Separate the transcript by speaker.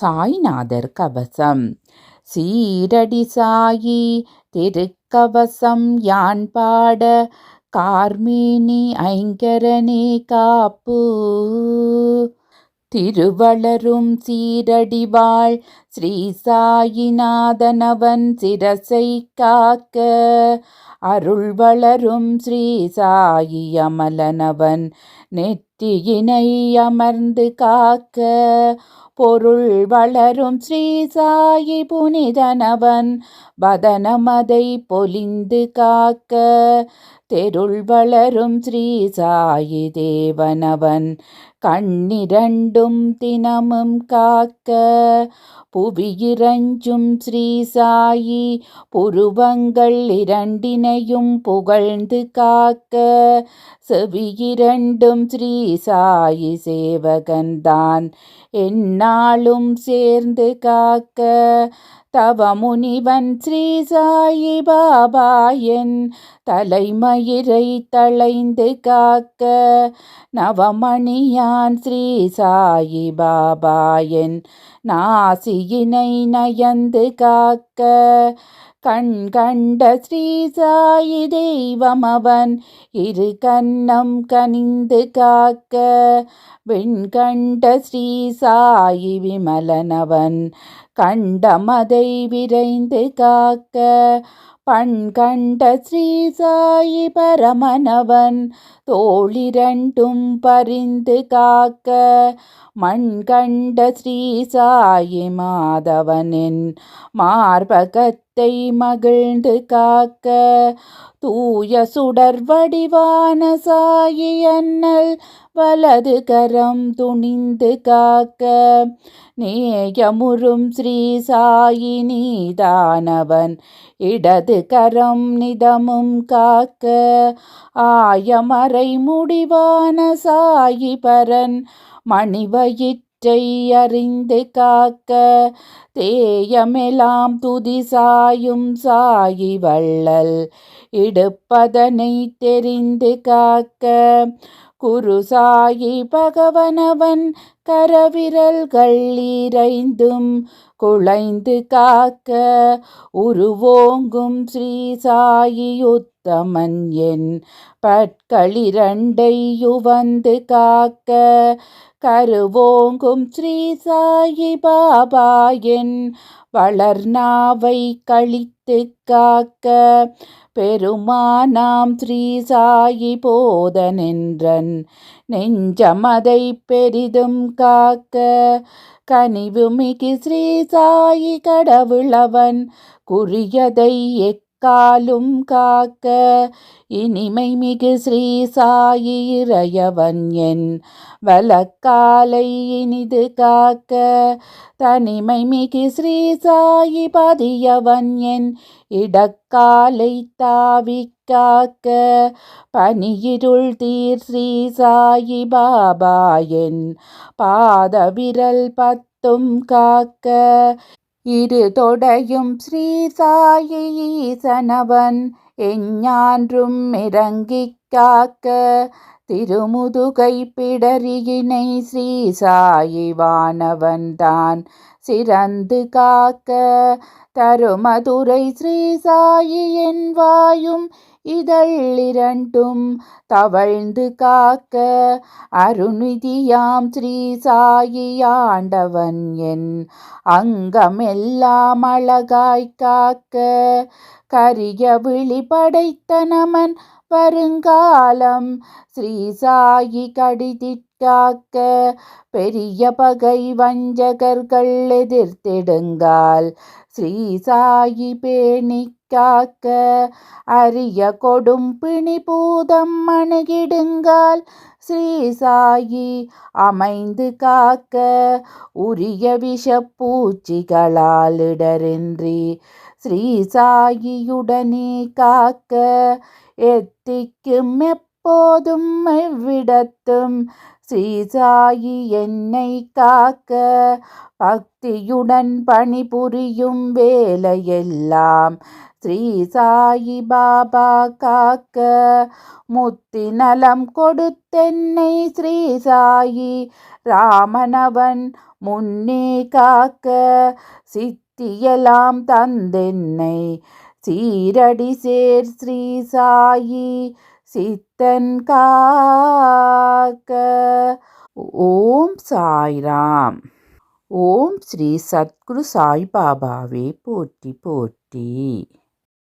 Speaker 1: சாய்நாதர் கவசம். சீரடி சாயி திருக்கவசம் யான் பாட கார்மேனி ஐங்கரனே காப்பு. திருவளரும் சீரடிவாள் ஸ்ரீ சாயிநாதனவன் சிரசை காக்க. அருள் வளரும் ஸ்ரீ சாயி அமலனவன் நெற்றியினை அமர்ந்து காக்க. பொருள் வளரும் ஸ்ரீ சாயி புனிதனவன். வதனமதை பொலிந்து காக்க தெருள் வளரும் ஸ்ரீ சாயி தேவனவன். கண்ணிரண்டும் தினமும் காக்க புவியிரஞ்சும் ஸ்ரீ சாயி புருவங்கள் இரண்டினையும் புகழ்ந்து காக்க செவியிரண்டும் ஸ்ரீ சாயி சேவகன்தான். எந்நாளும் சேர்ந்து காக்க தவமுனிவன் ஸ்ரீ சாயி பாபாயன் தலைமயிரை தளைந்து காக்க நவமணியான் ஸ்ரீ சாயி பாபாயன் நாசியினை நயந்து காக்க கண் கண்ட ஸ்ரீசாயி தெய்வம் அவன் இரு கண்ணம் கனிந்து காக்க. வெண்கண்ட ஸ்ரீ சாயி விமலனவன் கண்டமதை விரைந்து காக்க. பண் கண்ட ஸ்ரீசாயி பரமனவன் தோளிரண்டும் பரிந்து காக்க மண் கண்ட ஸ்ரீ சாயி மாதவனின் மார்பகத்தை மகிழ்ந்து காக்க தூய சுடர் வடிவான சாயி அண்ணல் வலது கரம் துணிந்து காக்க நேயமுறும் ஸ்ரீ சாயி நீதானவன் இடது கரம் நிதமும் காக்க ஆயமர மறை முடிவான சாயி பரன் மணிவயிற்றை அறிந்து காக்க தேயமெலாம் துதி சாயும் சாயி வள்ளல் இடுப்பதனை தெரிந்து காக்க குரு சாயி பகவனவன் கரவிரல்கள் இறைந்தும் குழைந்து காக்க உருவோங்கும் ஸ்ரீ சாயி உத்தமன் என் பட்களிரண்டை யுவந்து காக்க கருவோங்கும் ஸ்ரீ சாயி பாபா என் வளர்நாவை கழித்து காக்க பெருமானாம் ஸ்ரீ சாயி போதனென்றன் நெஞ்சமதை பெரிதும் காக்க கனிவுமிகு ஸ்ரீ சாயி கடவுளவன் குறியதை எக் காலும் காக்க இனிமை மிகு ஸ்ரீ சாயி இறையவன் என் வலக்காலை இனிது காக்க தனிமை மிகு ஸ்ரீ சாயி பதியவன் என் இடக்காலை தாவி காக்க பனியிருள் தீர் ஸ்ரீ சாயி பாபா என் பாத விரல் பத்தும் காக்க. இரு தொடையும் ஸ்ரீ சாயி ஈசனவன் எஞ்ஞான்றும் இறங்கிக் காக்க திருமுதுகை பிடரியினை ஸ்ரீ சாயிவானவன்தான் சிறந்து காக்க. தருமதுரை ஸ்ரீ சாயி என் வாயும் இதழிரண்டும் தவழ்ந்து காக்க. அருணிதியாம் ஸ்ரீ சாயியாண்டவன் என் அங்கமெல்லாம் அழகாய் காக்க. கரிய விழி படைத்த நமன் வருங்காலம் ஸ்ரீ சாயி கடிதிற்காக்க பெரிய பகை வஞ்சகர்கள் எதிர்த்திடுங்கால். ஸ்ரீ சாயி பேணி காக்க அரிய கொடும் பிணி பூதம் அணுகிடுங்கால். ஸ்ரீ சாயி அமைந்து காக்க உரிய விஷப்பூச்சிகளால் இடரின்றி. ஸ்ரீ சாயியுடனே காக்க எத்திக்கும் எப்போதும் எவ்விடத்தும் ஸ்ரீ சாயி என்னை காக்க பக்தியுடன் பணிபுரியும் வேலையெல்லாம் ஸ்ரீ சாயி பாபா காக்க. முத்தி நலம் கொடுத்தென்னை ஸ்ரீ சாயி ராமனவன் முன்னே காக்க. சித்தியலாம் தந்தென்னை சீரடி சேர் ஸ்ரீ சாயி சித்தன் காக்க. ஓம் சாய்ராம். ஓம் ஸ்ரீ சத்குரு சாய்பாபாவே போற்றி போற்றி.